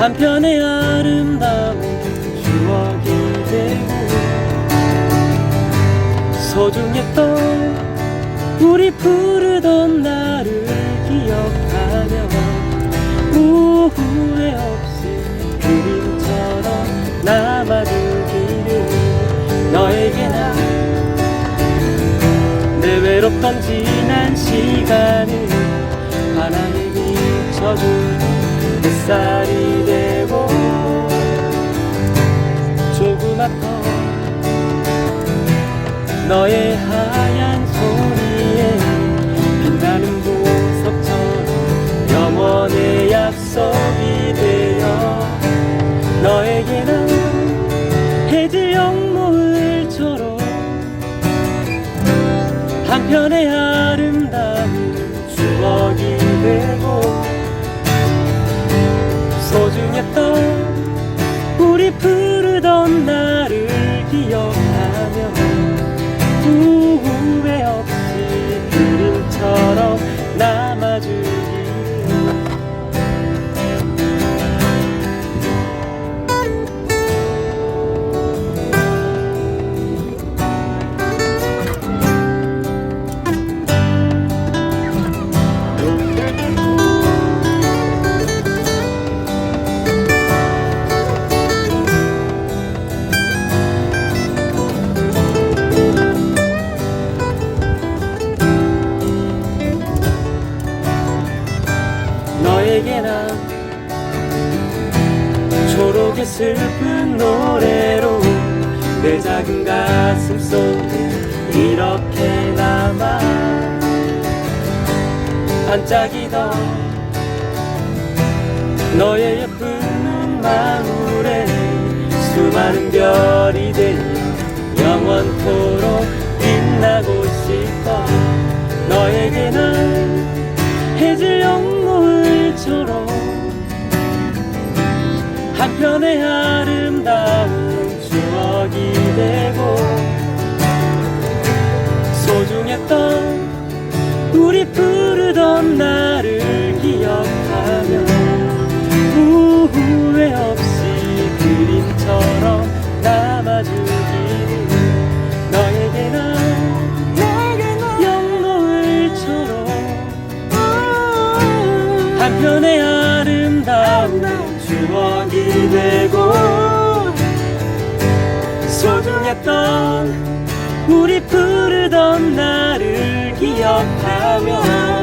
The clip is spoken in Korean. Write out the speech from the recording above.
한편의 아름다운 추억이 되고 소중했던 우리 부르던 나를 기억하며 후회 없이 그림처럼 남아주기를 너에게 나 내 외롭던 지난 시간을 조그맣던 너의 하얀 소리에 빛나는 보석처럼 영원의 약속이 되어 너에게는 해질녘 노을처럼 한편의 아 초록의 슬픈 노래로 내 작은 가슴 속에 이렇게 남아 반짝이던 너의 예쁜 눈망울에 수많은 별이 되어 영원토록 한편의 아름다운 추억이 되고 소중했던 우리 부르던 나를 기억하며 후회 없이 그림처럼 남아주기를 너에게 난 영노을처럼. 한편의 아름다운 추억이 되고 소중했던 우리 부르던 나를 기억하며